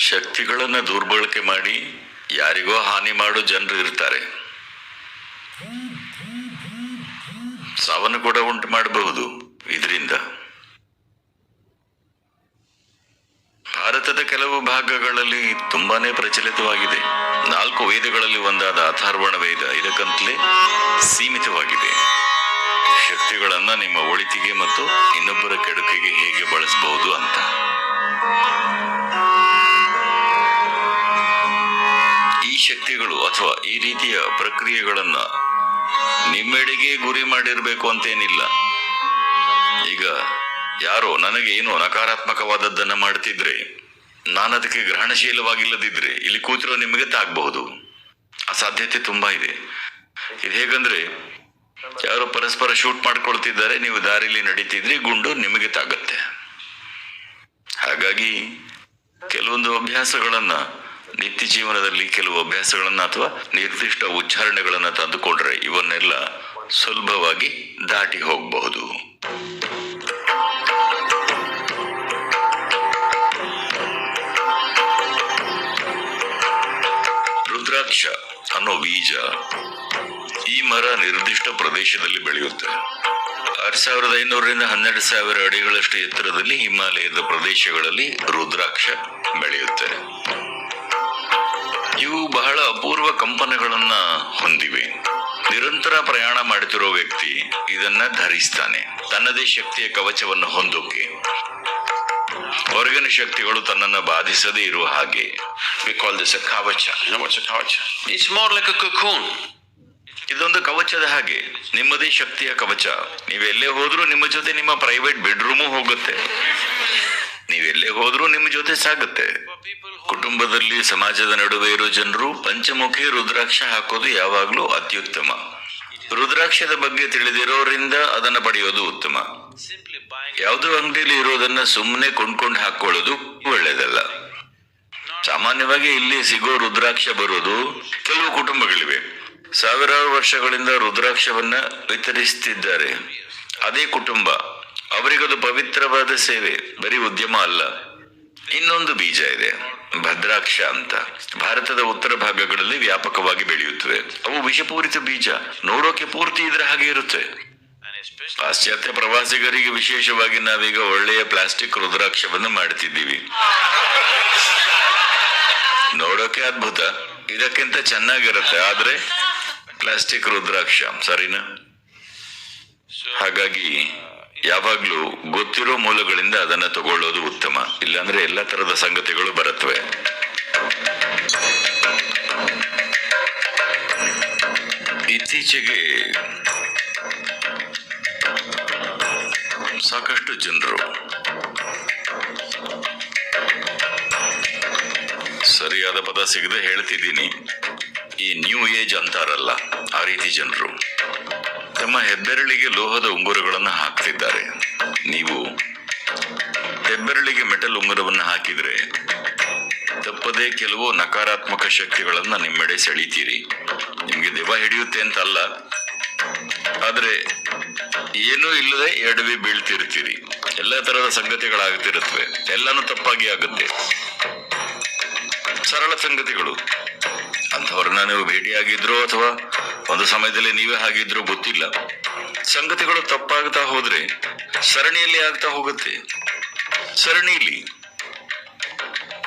ಶಕ್ತಿಗಳನ್ನ ದುರ್ಬಳಕೆ ಮಾಡಿ ಯಾರಿಗೋ ಹಾನಿ ಮಾಡೋ ಜನರು ಇರ್ತಾರೆ. ಸಾವನ್ನು ಕೂಡ ಉಂಟು ಮಾಡಬಹುದು ಇದರಿಂದ. ಭಾರತದ ಕೆಲವು ಭಾಗಗಳಲ್ಲಿ ತುಂಬಾನೇ ಪ್ರಚಲಿತವಾಗಿದೆ. ನಾಲ್ಕು ವೇದಗಳಲ್ಲಿ ಒಂದಾದ ಅಥರ್ವಣ ವೇದ ಇದಕ್ಕಂತಲೇ ಸೀಮಿತವಾಗಿದೆ. ಶಕ್ತಿಗಳನ್ನ ನಿಮ್ಮ ಒಳಿತಿಗೆ ಮತ್ತು ಇನ್ನೊಬ್ಬರ ಕೆಡುಕಿಗೆ ಹೇಗೆ ಬಳಸಬಹುದು ಅಂತ. ಈ ಅಥವಾ ಈ ರೀತಿಯ ಪ್ರಕ್ರಿಯೆಗಳನ್ನ ನಿಮ್ಮೆಡೆಗೆ ಗುರಿ ಮಾಡಿರ್ಬೇಕು ಅಂತೇನಿಲ್ಲ. ಈಗ ಯಾರೋ ನನಗೆ ಏನೋ ನಕಾರಾತ್ಮಕವಾದದ್ದನ್ನ ಮಾಡ್ತಿದ್ರೆ ನಾನು ಅದಕ್ಕೆ ಗ್ರಹಣಶೀಲವಾಗಿಲ್ಲದಿದ್ರೆ ಇಲ್ಲಿ ಕೂತಿರೋ ನಿಮಗೆ ತಾಗಬಹುದು. ಆ ಸಾಧ್ಯತೆ ತುಂಬಾ ಇದೆ. ಇದು ಹೇಗಂದ್ರೆ, ಯಾರೋ ಪರಸ್ಪರ ಶೂಟ್ ಮಾಡ್ಕೊಳ್ತಿದ್ದಾರೆ, ನೀವು ದಾರಿಲಿ ನಡೀತಿದ್ರಿ, ಗುಂಡು ನಿಮಗೆ ತಾಗತ್ತೆ. ಹಾಗಾಗಿ ಕೆಲವೊಂದು ಅಭ್ಯಾಸಗಳನ್ನ ನಿತ್ಯ ಜೀವನದಲ್ಲಿ ಕೆಲವು ಅಭ್ಯಾಸಗಳನ್ನ ಅಥವಾ ನಿರ್ದಿಷ್ಟ ಉಚ್ಚಾರಣೆಗಳನ್ನ ತಂದುಕೊಂಡ್ರೆ ಇವನ್ನೆಲ್ಲ ಸುಲಭವಾಗಿ ದಾಟಿ ಹೋಗಬಹುದು. ರುದ್ರಾಕ್ಷ ಅನ್ನೋ ಬೀಜ ಈ ಮರ ನಿರ್ದಿಷ್ಟ ಪ್ರದೇಶದಲ್ಲಿ ಬೆಳೆಯುತ್ತೆ. ಆರ್ ಸಾವಿರದ ಐನೂರರಿಂದ ಹನ್ನೆರಡು ಸಾವಿರ ಅಡಿಗಳಷ್ಟು ಎತ್ತರದಲ್ಲಿ ಹಿಮಾಲಯದ ಪ್ರದೇಶಗಳಲ್ಲಿ ರುದ್ರಾಕ್ಷ ಬೆಳೆಯುತ್ತೆ. ಇವು ಬಹಳ ಅಪೂರ್ವ ಕಂಪನಗಳನ್ನ ಹೊಂದಿವೆ. ನಿರಂತರ ಪ್ರಯಾಣ ಮಾಡುತ್ತಿರೋ ವ್ಯಕ್ತಿ ಇದನ್ನ ಧರಿಸ್ತಾನೆ. ತನ್ನದೇ ಶಕ್ತಿಯ ಕವಚವನ್ನು ಹೊಂದೋಕೆ. ಹೊರಗಿನ ಶಕ್ತಿಗಳು ತನ್ನನ್ನ ಬಾಧಿಸದೇ ಇರುವ ಹಾಗೆ ವಿ ಕಾಲ್ ದಿಸ್ ಕವಚ? It's more like a cocoon. ಇದೊಂದು ಕವಚದ ಹಾಗೆ. ನಿಮ್ಮದೇ ಶಕ್ತಿಯ ಕವಚ. ನೀವೆಲ್ಲೇ ಹೋದ್ರೂ ನಿಮ್ಮ ಜೊತೆ ನಿಮ್ಮ ಪ್ರೈವೇಟ್ ಬೆಡ್ರೂಮು ಹೋಗುತ್ತೆ. ನೀವೆಲ್ಲೇ ಹೋದ್ರೂ ನಿಮ್ಮ ಜೊತೆ ಸಾಗುತ್ತೆ. ಕುಟುಂಬದಲ್ಲಿ ಸಮಾಜದ ನಡುವೆ ಇರೋ ಜನರು ಪಂಚಮುಖಿ ರುದ್ರಾಕ್ಷ ಹಾಕೋದು ಯಾವಾಗ್ಲೂ ಅತ್ಯುತ್ತಮ. ರುದ್ರಾಕ್ಷದ ಬಗ್ಗೆ ತಿಳಿದಿರೋರಿಂದ ಅದನ್ನ ಪಡೆಯೋದು ಉತ್ತಮ. ಯಾವುದೋ ಅಂಗಡಿಯಲ್ಲಿ ಇರೋದನ್ನ ಸುಮ್ಮನೆ ಕೊಂಡ್ಕೊಂಡು ಹಾಕೊಳ್ಳೋದು ಒಳ್ಳೇದಲ್ಲ. ಸಾಮಾನ್ಯವಾಗಿ ಇಲ್ಲಿ ಸಿಗೋ ರುದ್ರಾಕ್ಷ ಬರೋದು ಕೆಲವು ಕುಟುಂಬಗಳಿವೆ. ಸಾವಿರಾರು ವರ್ಷಗಳಿಂದ ರುದ್ರಾಕ್ಷವನ್ನ ವಿತರಿಸುತ್ತಿದ್ದಾರೆ ಅದೇ ಕುಟುಂಬ. ಅವರಿಗದು ಪವಿತ್ರವಾದ ಸೇವೆ. ಬರೀ ಉದ್ಯಮ ಅಲ್ಲ. ಇನ್ನೊಂದು ಬೀಜ ಇದೆ. ಭದ್ರಾಕ್ಷ ಅಂತ. ಭಾರತದ ಉತ್ತರ ಭಾಗಗಳಲ್ಲಿ ವ್ಯಾಪಕವಾಗಿ ಬೆಳೆಯುತ್ತವೆ. ಅವು ವಿಷಪೂರಿತ ಬೀಜ. ನೋಡೋಕೆ ಪೂರ್ತಿ ಇದ್ರ ಹಾಗೆ ಇರುತ್ತೆ. ಪಾಶ್ಚಾತ್ಯ ಪ್ರವಾಸಿಗರಿಗೆ ವಿಶೇಷವಾಗಿ ನಾವೀಗ ಒಳ್ಳೆಯ ಪ್ಲಾಸ್ಟಿಕ್ ರುದ್ರಾಕ್ಷವನ್ನು ಮಾಡುತ್ತಿದ್ದೀವಿ ನೋಡೋಕೆ ಅದ್ಭುತ. ಇದಕ್ಕಿಂತ ಚೆನ್ನಾಗಿರುತ್ತೆ. ಆದ್ರೆ ಪ್ಲಾಸ್ಟಿಕ್ ರುದ್ರಾಕ್ಷ, ಸರಿನಾ? ಹಾಗಾಗಿ ಯಾವಾಗ್ಲೂ ಗೊತ್ತಿರೋ ಮೂಲಗಳಿಂದ ಅದನ್ನ ತಗೊಳ್ಳೋದು ಉತ್ತಮ. ಇಲ್ಲಾಂದ್ರೆ ಎಲ್ಲ ತರದ ಸಂಗತಿಗಳು ಬರುತ್ತವೆ. ಇತ್ತೀಚೆಗೆ ಸಾಕಷ್ಟು ಜನರು ಸರಿಯಾದ ಪದ ಸಿಗದೆ ಹೇಳ್ತಿದ್ದೀನಿ. ಈ ನ್ಯೂ ಏಜ್ ಅಂತಾರಲ್ಲ, ಆ ರೀತಿ ಜನರು. ತಮ್ಮ ಹೆಬ್ಬೆರಳಿಗೆ ಲೋಹದ ಉಂಗುರಗಳನ್ನು ಹಾಕ್ತಿದ್ದಾರೆ ನೀವು ಹೆಬ್ಬೆರಳಿಗೆ ಮೆಟಲ್ ಉಂಗುರವನ್ನು ಹಾಕಿದ್ರೆ ತಪ್ಪದೇ ಕೆಲವು ನಕಾರಾತ್ಮಕ ಶಕ್ತಿಗಳನ್ನ ನಿಮ್ಮೆಡೆ ಸೆಳೀತೀರಿ. ನಿಮ್ಗೆ ದೆವ ಹಿಡಿಯುತ್ತೆ ಅಂತ ಅಲ್ಲ ಆದ್ರೆ ಏನೂ ಇಲ್ಲದೆ ಎಡವಿ ಬೀಳ್ತಿರ್ತೀರಿ. ಎಲ್ಲ ತರದ ಸಂಗತಿಗಳಾಗ್ತಿರುತ್ತವೆ. ಎಲ್ಲಾನು ತಪ್ಪಾಗಿ ಆಗುತ್ತೆ. ಸರಳ ಸಂಗತಿಗಳು. ಅಂಥವ್ರನ್ನ ನೀವು ಭೇಟಿಯಾಗಿದ್ರು ಅಥವಾ ಒಂದು ಸಮಯದಲ್ಲಿ ನೀವೇ ಹಾಗಿದ್ರು ಗೊತ್ತಿಲ್ಲ. ಸಂಗತಿಗಳು ತಪ್ಪಾಗ್ತಾ ಹೋದ್ರೆ ಸರಣಿಯಲ್ಲಿ ಆಗ್ತಾ ಹೋಗುತ್ತೆ. ಸರಣಿಲಿ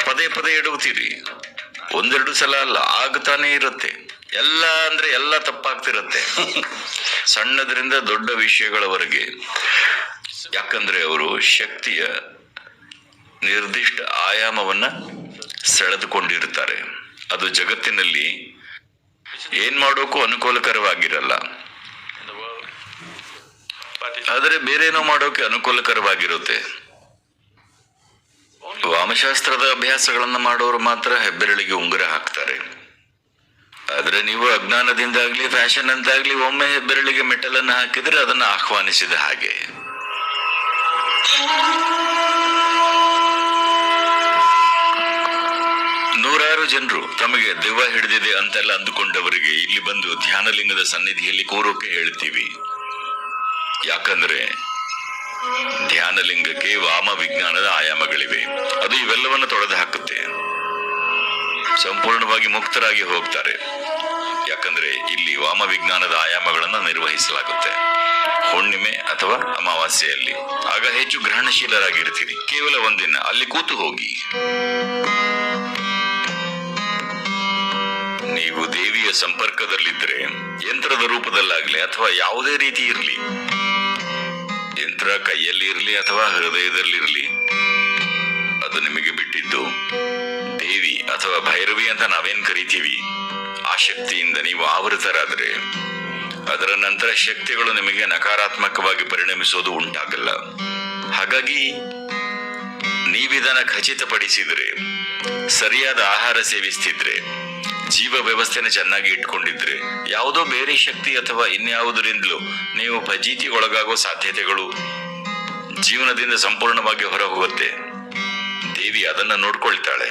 ಪದೇ ಪದೇ ಎಡುತ್ತೀರಿ ಒಂದೆರಡು ಸಲ ಅಲ್ಲ, ಆಗ್ತಾನೆ ಇರುತ್ತೆ. ಎಲ್ಲ ಅಂದ್ರೆ ಎಲ್ಲ ತಪ್ಪಾಗ್ತಿರತ್ತೆ. ಸಣ್ಣದ್ರಿಂದ ದೊಡ್ಡ ವಿಷಯಗಳವರೆಗೆ. ಯಾಕಂದ್ರೆ ಅವರು ಶಕ್ತಿಯ ನಿರ್ದಿಷ್ಟ ಆಯಾಮವನ್ನ ಸೆಳೆದುಕೊಂಡಿರ್ತಾರೆ. ಅದು ಜಗತ್ತಿನಲ್ಲಿ ಏನ್ ಮಾಡೋಕು ಅನುಕೂಲಕರವಾಗಿರಲ್ಲ. ಆದರೆ ಬೇರೇನೋ ಮಾಡೋಕೆ ಅನುಕೂಲಕರವಾಗಿರುತ್ತೆ. ವಾಮಶಾಸ್ತ್ರದ ಅಭ್ಯಾಸಗಳನ್ನು ಮಾಡೋರು ಮಾತ್ರ ಹೆಬ್ಬೆರಳಿಗೆ ಉಂಗುರ ಹಾಕ್ತಾರೆ. ಆದ್ರೆ ನೀವು ಅಜ್ಞಾನದಿಂದಾಗ್ಲಿ, ಫ್ಯಾಷನ್ ಅಂತಾಗ್ಲಿ ಒಮ್ಮೆ ಹೆಬ್ಬೆರಳಿಗೆ ಮೆಟಲನ್ನು ಹಾಕಿದ್ರೆ ಅದನ್ನ ಆಹ್ವಾನಿಸಿದ ಹಾಗೆ. ನೂರಾರು ಜನರು ತಮಗೆ ದೆವ್ವ ಹಿಡಿದಿದೆ ಅಂತೆಲ್ಲ ಅಂದುಕೊಂಡವರಿಗೆ ಇಲ್ಲಿ ಬಂದು ಧ್ಯಾನಲಿಂಗದ ಸನ್ನಿಧಿಯಲ್ಲಿ ಕೋರೋಕೆ ಹೇಳ್ತೀವಿ. ಯಾಕಂದ್ರೆ ಧ್ಯಾನಲಿಂಗಕ್ಕೆ ವಾಮ ವಿಜ್ಞಾನದ ಆಯಾಮಗಳಿವೆ. ಅದು ಇವೆಲ್ಲವನ್ನು ತೊಡೆದು ಹಾಕುತ್ತೆ. ಸಂಪೂರ್ಣವಾಗಿ ಮುಕ್ತರಾಗಿ ಹೋಗ್ತಾರೆ. ಯಾಕಂದ್ರೆ ಇಲ್ಲಿ ವಾಮ ವಿಜ್ಞಾನದ ಆಯಾಮಗಳನ್ನು ನಿರ್ವಹಿಸಲಾಗುತ್ತೆ. ಹುಣ್ಣಿಮೆ ಅಥವಾ ಅಮಾವಾಸ್ಯೆಯಲ್ಲಿ. ಆಗ ಹೆಚ್ಚು ಗ್ರಹಣಶೀಲರಾಗಿರ್ತೀರಿ. ಕೇವಲ ಒಂದಿನ. ಅಲ್ಲಿ ಕೂತು ಹೋಗಿ. ನೀವು ದೇವಿಯ ಸಂಪರ್ಕದಲ್ಲಿದ್ದರೆ ಯಂತ್ರದ ರೂಪದಲ್ಲಾಗ್ಲಿ ಅಥವಾ ಯಾವುದೇ ರೀತಿ ಇರಲಿ, ಯಂತ್ರ ಕೈಯಲ್ಲಿ ಇರಲಿ ಅಥವಾ ಹೃದಯದಲ್ಲಿರಲಿ, ಅದು ನಿಮಗೆ ಬಿಟ್ಟಿದ್ದು ದೇವಿ ಅಥವಾ ಭೈರವಿ ಅಂತ ನಾವೇನ್ ಕರಿತೀವಿ? ಆ ಶಕ್ತಿಯಿಂದ ನೀವು ಆವೃತರಾದ್ರೆ ಅದರ ನಂತರ ಶಕ್ತಿಗಳು ನಿಮಗೆ ನಕಾರಾತ್ಮಕವಾಗಿ ಪರಿಣಮಿಸೋದು ಉಂಟಾಗಲ್ಲ. ಹಾಗಾಗಿ ನೀವಿದನ್ನ ಖಚಿತಪಡಿಸಿದ್ರೆ, ಸರಿಯಾದ ಆಹಾರ ಸೇವಿಸ್ತಿದ್ರೆ ಜೀವ ವ್ಯವಸ್ಥೆನ ಚೆನ್ನಾಗಿ ಇಟ್ಕೊಂಡಿದ್ರೆ, ಯಾವುದೋ ಬೇರೆ ಶಕ್ತಿ ಅಥವಾ ಇನ್ಯಾವುದರಿಂದಲೂ ನೀವು ಫಜೀತಿಗೊಳಗಾಗೋ ಸಾಧ್ಯತೆಗಳು ಜೀವನದಿಂದ ಸಂಪೂರ್ಣವಾಗಿ ಹೊರಹೋಗುತ್ತೆ. ದೇವಿ ಅದನ್ನ ನೋಡ್ಕೊಳ್ತಾಳೆ.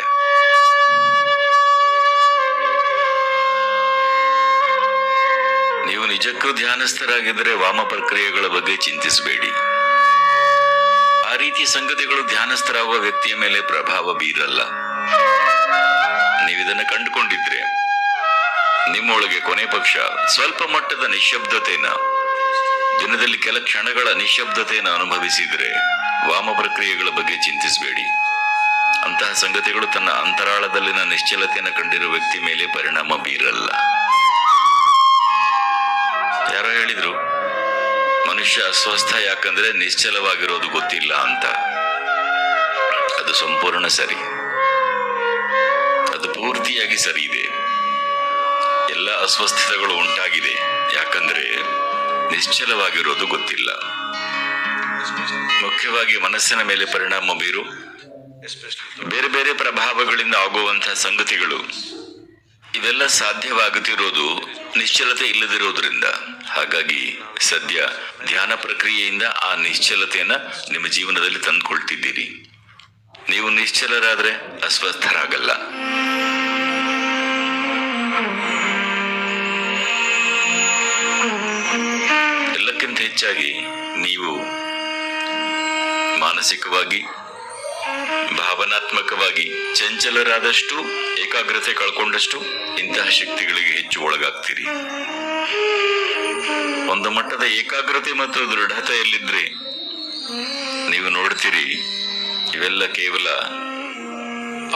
ನೀವು ನಿಜಕ್ಕೂ ಧ್ಯಾನಸ್ಥರಾಗಿದ್ದರೆ ವಾಮ ಪ್ರಕ್ರಿಯೆಗಳ ಬಗ್ಗೆ ಚಿಂತಿಸಬೇಡಿ. ಆ ರೀತಿ ಸಂಗತಿಗಳು ಧ್ಯಾನಸ್ಥರಾಗುವ ವ್ಯಕ್ತಿಯ ಮೇಲೆ ಪ್ರಭಾವ ಬೀರಲ್ಲ. ನೀವಿದನ್ನು ಕಂಡುಕೊಂಡಿದ್ರೆ. ನಿಮ್ಮೊಳಗೆ ಕೊನೆ ಪಕ್ಷ ಸ್ವಲ್ಪ ಮಟ್ಟದ ನಿಶಬ್ದತೆಯನ್ನ ದಿನದಲ್ಲಿ ಕೆಲ ಕ್ಷಣಗಳ ನಿಶಬ್ದತೆಯನ್ನು ಅನುಭವಿಸಿದ್ರೆ ವಾಮ ಪ್ರಕ್ರಿಯೆಗಳ ಬಗ್ಗೆ ಚಿಂತಿಸಬೇಡಿ. ಅಂತಹ ಸಂಗತಿಗಳು ತನ್ನ ಅಂತರಾಳದಲ್ಲಿನ ನಿಶ್ಚಲತೆಯನ್ನು ಕಂಡಿರುವ ವ್ಯಕ್ತಿ ಮೇಲೆ ಪರಿಣಾಮ ಬೀರಲ್ಲ. ಯಾರೋ ಹೇಳಿದ್ರು, ಮನುಷ್ಯ ಅಸ್ವಸ್ಥ ಯಾಕಂದ್ರೆ ನಿಶ್ಚಲವಾಗಿರೋದು ಗೊತ್ತಿಲ್ಲ ಅಂತ. ಅದು ಸಂಪೂರ್ಣ ಸರಿ. ಅದು ಪೂರ್ತಿಯಾಗಿ ಸರಿ ಇದೆ ಎಲ್ಲ ಅಸ್ವಸ್ಥತೆಗಳು ಉಂಟಾಗಿದೆ. ಯಾಕಂದ್ರೆ ನಿಶ್ಚಲವಾಗಿರೋದು ಗೊತ್ತಿಲ್ಲ. ಮುಖ್ಯವಾಗಿ ಮನಸ್ಸಿನ ಮೇಲೆ ಪರಿಣಾಮ ಬೀರು. ಬೇರೆ ಬೇರೆ ಪ್ರಭಾವಗಳಿಂದ ಆಗುವಂತಹ ಸಂಗತಿಗಳು. ಇವೆಲ್ಲ ಸಾಧ್ಯವಾಗುತ್ತಿರೋದು ನಿಶ್ಚಲತೆ ಇಲ್ಲದಿರೋದ್ರಿಂದ. ಹಾಗಾಗಿ ಸದ್ಯ ಧ್ಯಾನ ಪ್ರಕ್ರಿಯೆಯಿಂದ ಆ ನಿಶ್ಚಲತೆಯನ್ನ ನಿಮ್ಮ ಜೀವನದಲ್ಲಿ ತಂದುಕೊಳ್ತಿದ್ದೀರಿ. ನೀವು ನಿಶ್ಚಲರಾದ್ರೆ ಅಸ್ವಸ್ಥರಾಗಲ್ಲ. ಹೆಚ್ಚಾಗಿ ನೀವು ಮಾನಸಿಕವಾಗಿ, ಭಾವನಾತ್ಮಕವಾಗಿ ಚಂಚಲರಾದಷ್ಟು, ಏಕಾಗ್ರತೆ ಕಳ್ಕೊಂಡಷ್ಟು ಇಂತಹ ಶಕ್ತಿಗಳಿಗೆ ಹೆಚ್ಚು ಒಳಗಾಗ್ತೀರಿ. ಒಂದು ಮಟ್ಟದ ಏಕಾಗ್ರತೆ ಮತ್ತು ದೃಢತೆಯಲ್ಲಿದ್ರೆ ನೀವು ನೋಡ್ತೀರಿ, ಇವೆಲ್ಲ ಕೇವಲ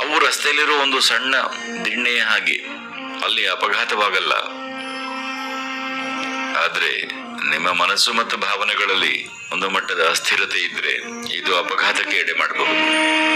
ಅವು ರಸ್ತೆಯಲ್ಲಿರೋ ಒಂದು ಸಣ್ಣ ದಿಣ್ಣೆಯ ಹಾಗೆ, ಅಲ್ಲಿ ಅಪಘಾತವಾಗಲ್ಲ. ಆದ್ರೆ ನಿಮ್ಮ ಮನಸ್ಸು ಮತ್ತು ಭಾವನೆಗಳಲ್ಲಿ ಒಂದು ಮಟ್ಟದ ಅಸ್ಥಿರತೆ ಇದ್ರೆ ಇದು ಅಪಘಾತಕ್ಕೆ ಎಡೆ ಮಾಡಬಹುದು